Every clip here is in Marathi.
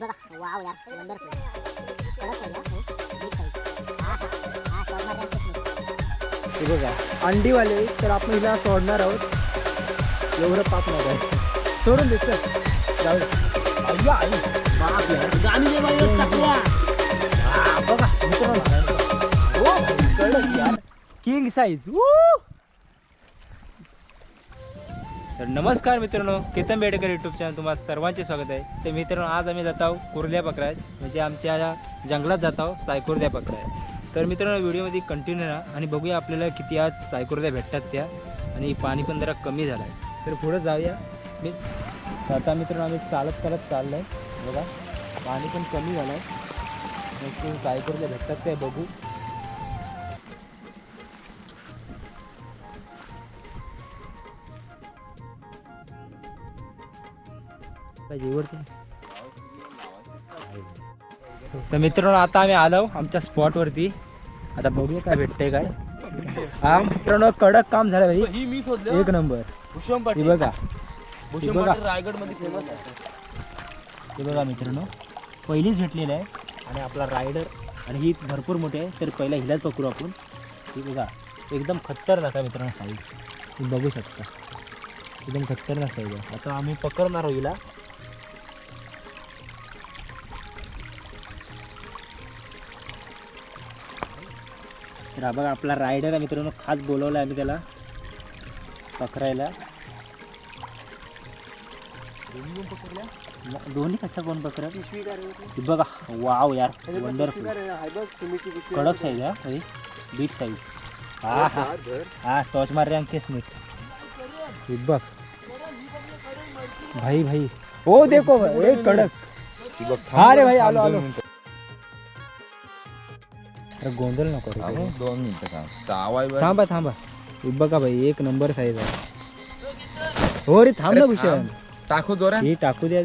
बघा. वाव यार हे. बघा अंडीवाले तर आपण हिला सोडणार आहोत. एवढं पाप नाही सोडून दे चल. जाऊ. बाप यार. हा, बघा. यार. किंग साईज तर नमस्कार मित्रांनो केतन बेडेकर यूट्यूब चॅनल तुम्हाला सर्वांचे स्वागत आहे. तर मित्रांनो आज आम्ही जात आहोत कुर्ल्या पकडायत म्हणजे आमच्या जंगलात जात आहोत सायकुर्द्या पकडायत तर मित्रांनो व्हिडिओमध्ये कंटिन्यू राहा आणि बघूया आपल्याला किती आज सायकुर्द्या भेटतात त्या आणि पाणी पण जरा कमी झालं आहे तर पुढं जाऊया. मी आता मित्रांनो आम्ही चालत चालत चाललं आहे बघा पाणी पण कमी झालं आहे सायकुर्द्या भेटतात ते बघू. पाहिजे वरती तर मित्रांनो आता आम्ही आलो आमच्या स्पॉटवरती आता बघूया काय भेटतंय काय. हा मित्रांनो कडक काम झालं भाई. ही मी शोधलं. एक नंबर. भूषण हे पाटील बघा. भूषण बघा. पाटील रायगडमध्ये फेमस आहे. हे बघा मित्रांनो. पहिलीच भेटलेलं आहे. आणि आपला रायडर आणि ही भरपूर मोठी आहे. तर पहिला हिलाच पकडू आपण. ही बघा. एकदम खतरनाक आहे मित्रांनो साईज. तुम्ही बघू शकता. एकदम खतरनाक साईज आहे. आता आम्ही पकडणार हिला. तर हा बघा आपला रायडर आहे मित्रांनो खास बोलवला आहे आम्ही त्याला. पकडायला. दोन्ही कशा कोण पकडत? हे बघा वाव यार वंडरफुल कडक साईज हा भाई बिग साईज हा हा. हा टॉर्च मार रहे अंकेश मीट हे बघ. भाई भाई. ओ देखो कडक. हा रे भाई आलो आलो. अरे गोंधळ नको रे दोन मिनिटं थांब. चावाय बरं. थांबा थांबा. हे बघा भाई एक नंबर साईज आहे. हो रे थांब ना अरे भूषण. थांब. टाकू जोरा ही टाकू द्या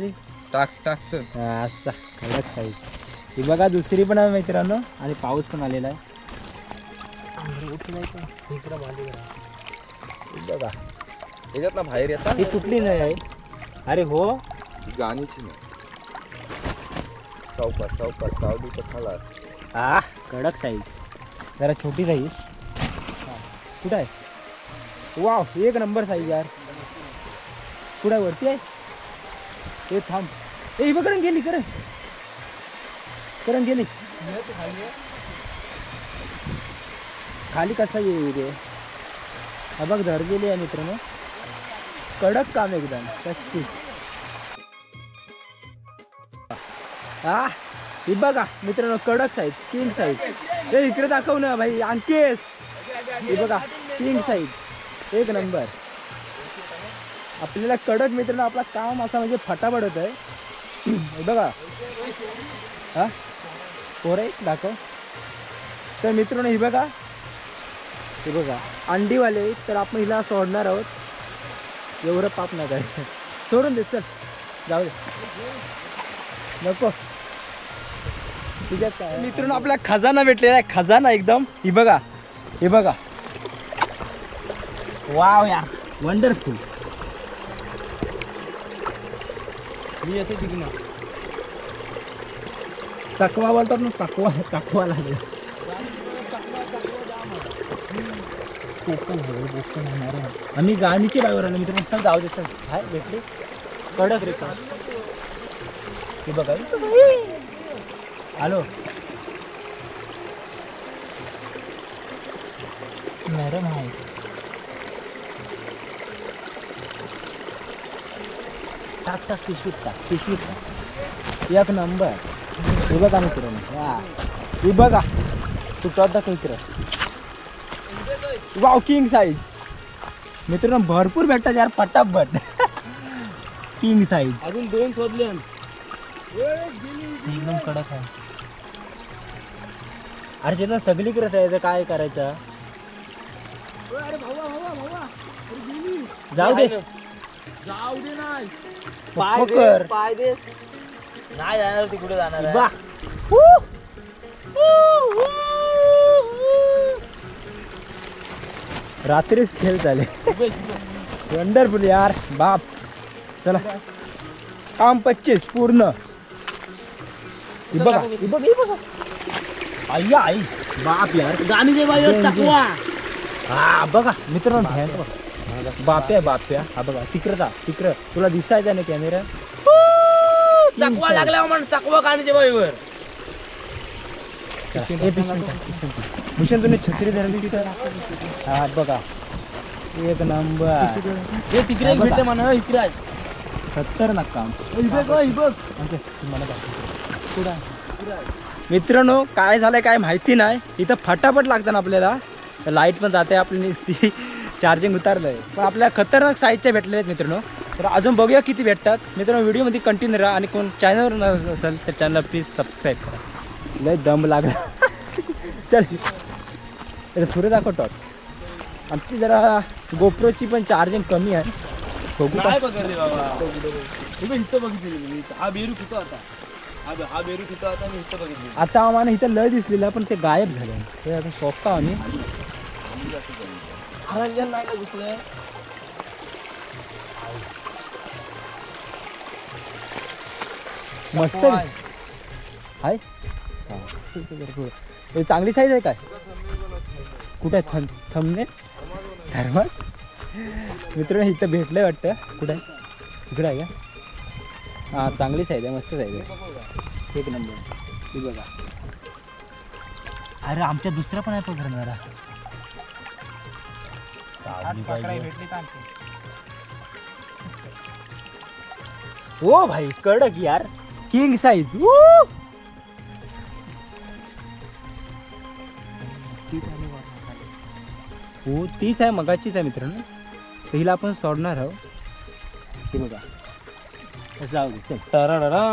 टाक टाक चल. हा, असा कडक साईज ही बघा दुसरी पण आहे मित्रांनो. आणि पाऊस पण आलेला आहे. हे बघा. ना बाहेर येतात? ही कुठली नाही आहे? अरे हो. ही गाणीची नाही. चौकात चौकात चावली तर खाला आ कडक साईज जरा छोटी साईज कुठं आहे? वाव एक नंबर साईज यार. कुठं आहे? वरती आहे? ते थांब. ए ही बघ करण गेली करण. करण गेली. खाली कसा येऊ रे? हा बघ धड गेली आहे मित्रांनो. कडक काम एकदम. कच्ची हा. ही बघा मित्रांनो कडक साईज किंग साईज ते इकडे दाखव ना भाई अंकेश हे बघा किंग साईज एक नंबर आपल्याला कडक मित्रांनो आपला काम असा म्हणजे फटाफट होत आहे हे बघा. हा? पोर आहे दाखव. तर मित्रांनो ही बघा. हे बघा अंडीवाले तर आपण हिला सोडणार आहोत. एवढं पाप नाही सोडून दे चल. जाऊ दे. नको. तुझ्यात काय मित्रांनो आपला खजाना भेटलेला आहे. खजाना एकदम. ही बघा. हे बघा. वाव यार. वंडरफुल मी येते तिकडे चकवा बोलतात ना चकवा चकवा लागेल. कोकण हवं कोकण होणार आहे आम्ही गाणीची ड्रायव्हर आलो मित्र चल जाऊ दे चल. हाय भेटली. कडक रे का हे बघा. हॅलो नरम आहे टाक टाक पिशवीत टाक पिशवीत टाक एक नंबर हे बघा मित्रांनो हा हे बघा तुटत दाखव इकडं वाव किंग साईज मित्रांनो भरपूर भेटतात यार पटापट किंग साईज अजून दोन शोधले. एकदम कडक आहे. अरे त्यांना सगळीकडे आहे काय करायचं? जाऊ दे. जाऊ दे नाही. पकड. पाय दे. नाही जाणार ती कुठे जाणार आहे? रात्रीच खेळ झाले वंडरफुल यार. बाप. चला. काम पच्चीस पूर्ण. ही बघा ही बघ ही बघा. आई आई. बाप यार. गाणी. चकवा. हा बघा मित्रांनो भ्यान बघ. बाप्या बाप्या हा बघा तिकडं जा तिकडं. तुला दिसायचा ना कॅमेरा चकवा लागला म्हण चकवा गाणीच्या बाईवर भूषण तुम्ही छत्री धरली तिथं हा बघा. एक नंबर. हे तिकडे एक भेटते म्हणा इकडे आहे. खतरनाक काम. हे बघ, हे बघ. मला दाखव. आहे? मित्रांनो काय झालंय काय माहिती नाही. इथं फटाफट लागतं ना आपल्याला. तर लाइट पण जाते आपली नुसती चार्जिंग उतारलंय. पण आपल्याला खतरनाक साईजच्या भेटलेल्या आहेत मित्रांनो. तर अजून बघूया किती भेटतात. मित्रांनो व्हिडिओमध्ये कंटिन्यू राहा आणि कोण चॅनलवर न असेल तर चॅनलला प्लीज सबस्क्राईब करा. लय दम लागला. चल. पुढे दाखव टॉर्च आमची जरा गोप्रोची पण चार्जिंग कमी आहे. बघू का नाही बघ रे बाबा. बघितली हा बेरू कुठं होता हा बघ, बेरू कुठं होता मी इथं बघितली आता आम्हाला इथं लय दिसलेला पण ते गायब झालं ते आता शोधता आम्ही. रंजन नाही का घुसलंय मस्त आहे. हाय. हा, चांगली साईज आहे काय? कुठे थम थमने? धर्मात मित्रांनो इथं भेटलंय वाटतं. कुठं आहे? इकडं आहे का? हां चांगली साईज आहे मस्त साईज आहे एक नंबर. ती बघा. अरे आमच्या दुसरा पण आहे पकडणारा ओ भाई कडक यार. किंग साईज हो तीच आहे मगाचीच आहे मित्रांनो. तर हिला आपण सोडणार आहोत. हे बघा. जाऊ दे चल. टराडा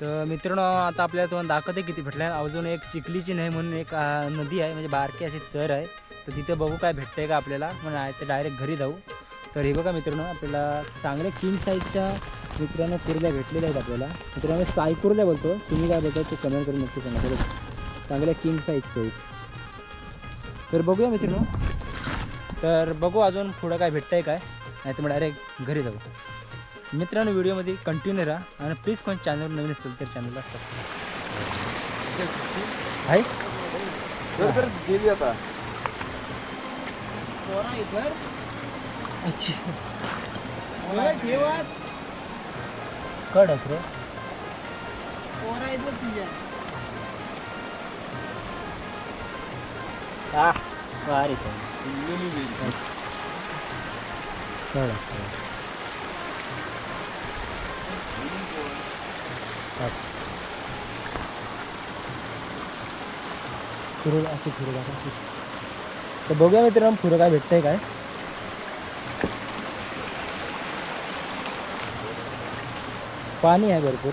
तर मित्रांनो आता आपल्याला तुम्हाला दाखवते किती भेटल्या. अजून एक चिखलीची नाही म्हणून एक नदी आहे म्हणजे बारकी अशी चर आहे. तर तिथे बघू काय भेटतंय का आपल्याला. मग नाही तर डायरेक्ट घरी जाऊ. तर हे बघा मित्रांनो आपल्याला चांगल्या किंग साईजच्या मित्रांनो कुर्ल्या भेटलेल्या आहेत आपल्याला. मित्रांनो साई कुर्ल्या बोलतो. तुम्ही काय बोलतो ते कमेंट करून नक्की सांगा. बरोबर. चांगल्या किंग साईजचं तर बघूया मित्रांनो. तर बघू अजून पुढं काय भेटतंय काय. नाही तर मग डायरेक्ट घरी जाऊ. मित्रांनो व्हिडिओमध्ये कंटिन्यू राहा आणि प्लीज कोण चॅनल नवीन असेल तर चॅनलला आहे गेली आता. कडक रे. आहे. कडक फिरू अशी फिरू दाखव अशी. तर बघूया मित्रांनो पुढं काय भेटतंय काय पाणी आहे भरपूर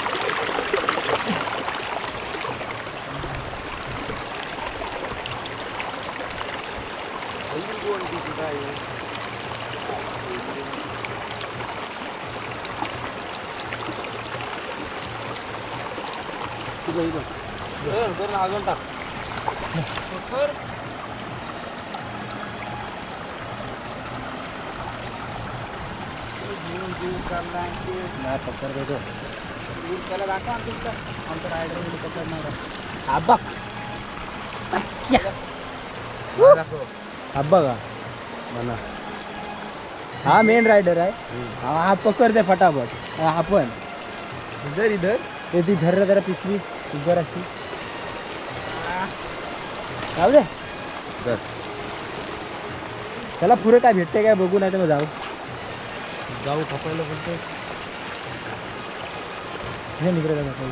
अजून टाक नाही पकड देतो त्याला दाखवा आमचं रायडर पकडणार हा बघ हा बघा मला हा मेन रायडर आहे हा पकडते फटाफट हा आपण इधर इधर ते ती धरलं जरा पिशवी उभं अशी जाऊ दे. त्याला पुढे काय भेटते काय बघू नाही तर मग जाऊ जाऊ खपायला हे का काही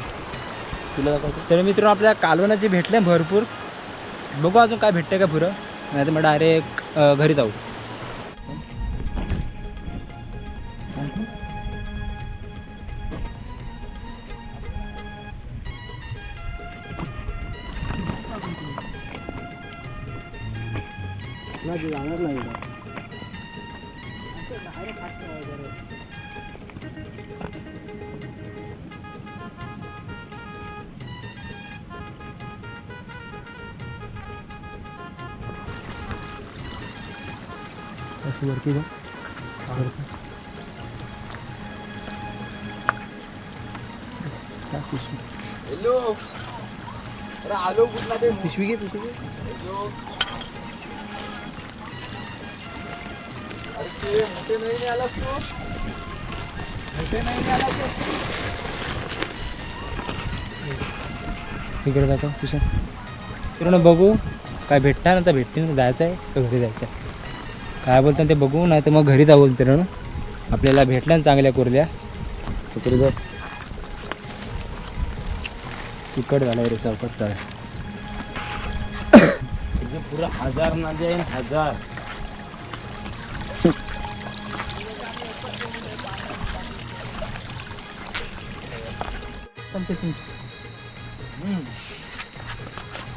तुला दाखवतो तर मित्र आपल्या कालवनाचे भेटले भरपूर बघू अजून काय भेटते का पुरं नाही तर मग डायरेक्ट घरी जाऊ. जाणार नाही अशी वरती बघ पिशवी. पिशवी घे पिशवी घे हॅलो अरे ते मोठे नाही आला तू मोठे नाही आला तू इकडे जातो पिशा पूर्ण बघू काय भेटणार ना तर भेटते ना जायचं आहे का घरी जायचं आहे काय बोलतात ते बघू नाही तर मग घरी जाऊ मित्रांनो. आपल्याला भेटल्या ना चांगल्या कुर्ल्या. तिकडे चिकट झालं रे चौकट तळ. पुरा हजार ना दे हजार.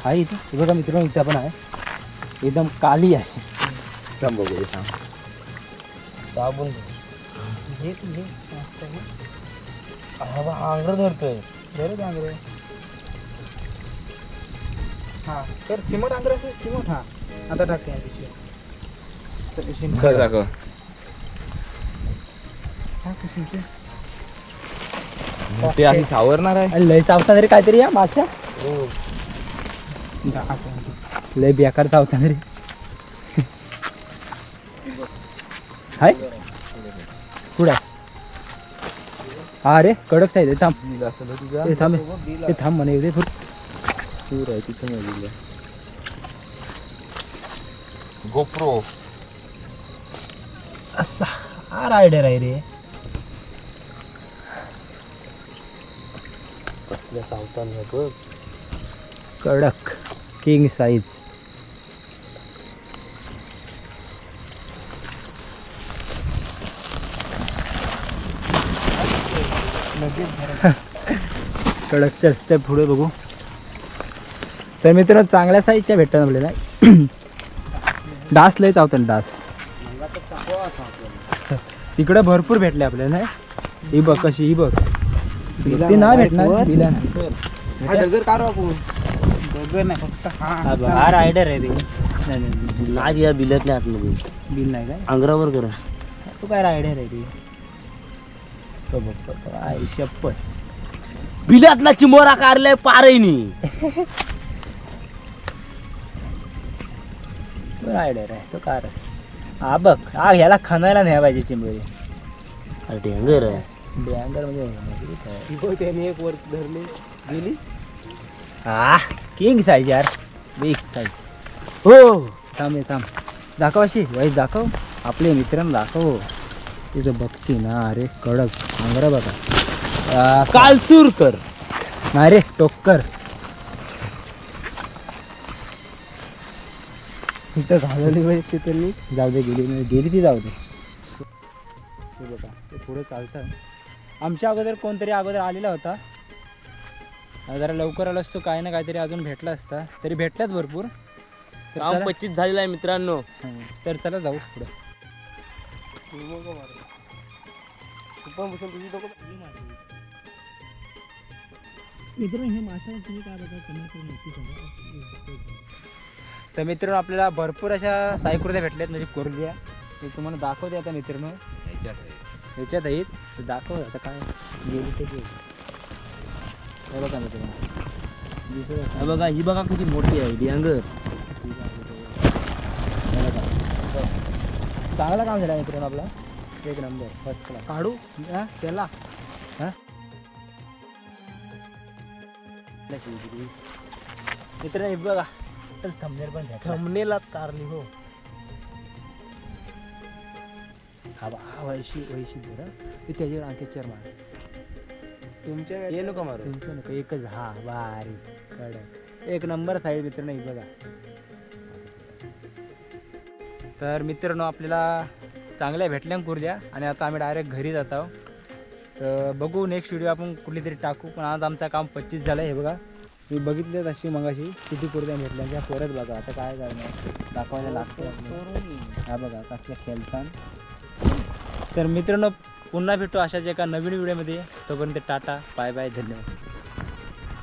आहे इथं. बघा मित्रांनो इथं पण आहे. एकदम काली आहे. थांब बघू थांब साबून आंगर धरतोय. बरं डांगरे. हां तर चिमट डांगरे असेल चिमट हां. आता टाकते खर दाखव. ते अशी सावरणार आहे. लय चावता तरी काहीतरी या माश्या लय बेकार चावता तरी. हाय. पुढे हा रे कडक साईज थांब. ते थांब ते थांब म्हणे दे फुट दूर आहे तिथं नाही दिलं गोप्रो. असा हा रायडर आहे रे. कसल्या सावताना कडक किंग साईज कडक चल पुढे बघू. तर मित्रांनो चांगल्या साईजच्या भेटतात आपल्याला. डास लय चावतात डास. तिकडे भरपूर भेटले आपल्याला. ही बघ कशी ही बघ. ती नाही भेटणार तिला. हा हा. हा रायडर आहे ते. नाही, नाही, नाही. आज या बिलातल्या आतमध्ये. बिल नाही काय? अंगरावर करा. तू काय रायडर आहे ते? तो बघ तो, तो, आई शप्पथ बिलातला चिमोरा कारलाय पारईनी. तो रायडर आहे तो कार हा बघ हा ह्याला खणायला नाही पाहिजे चिंबळी डेंगर आहे. डँगर म्हणजे? त्याने एक वर धरली गेली. हा किंग साईज यार बिग साईज हो. थांब थांब. दाखव अशी वाईस दाखव. आपले मित्रांना दाखव. तिथं बघते ना अरे कडक अंगरा बघा. कालसूरकर नाही रे टोक्कर इथं घालवली पाहिजे ते तरी जाऊ दे गेली नाही. गेली ती जाऊ दे. ते बघा ते पुढे चालतं. आमच्या अगोदर कोणतरी अगोदर आलेला होता. जरा लवकर आलो असतो काय ना काहीतरी अजून भेटला असता. तरी भेटल्यात भरपूर. तर पच्चीस झालेला आहे मित्रांनो. हं, तर चला जाऊ पुढे. मित्रांनो हे मासा तुम्ही काय बघा कमेंट करून नक्की सांगा. तर मित्रांनो आपल्याला भरपूर अशा सायकुर्द्या भेटल्यात म्हणजे कोरल्या ते तुम्हाला दाखवते आता मित्रांनो. ह्याच्यात आहेत. तर दाखव आता काय गेली ते गेली. हे बघा मित्रांनो. दिसत असेल. हा बघा ही बघा किती मोठी आहे हे बघा. चांगला काम झाला मित्रांनो आपला. एक नंबर फर्स्ट क्लास काढू? हा? त्याला? मित्र हे बघा. तर थंबनेल पण घ्या थंबनेलात कारली हो हा. बा हा वैशी वैशी बरं ते त्याच्यावर आणखी चेअर मार. तुमच्या ये नको मारू. तुमचं नको. एकच हा बारी कडक. एक नंबर साईड मित्र नाही बघा. तर मित्रांनो आपल्याला चांगल्या भेटल्या कुर्द्या आणि आता आम्ही डायरेक्ट घरी जात आहोत. तर बघू नेक्स्ट व्हिडिओ आपण कुठली तरी टाकू. पण आज आमचं काम पच्चीस झालं हे बघा. मी बघितले तशी मगाशी किती कुर्द्या भेटल्या त्या परत बघा आता काय करणार? दाखवायला लागतं. हा बघा कसल्या खेळतान. तर मित्रांनो पुन्हा भेटू अशाच एका नवीन व्हिडिओमध्ये तोपर्यंत टाटा बाय बाय धन्यवाद.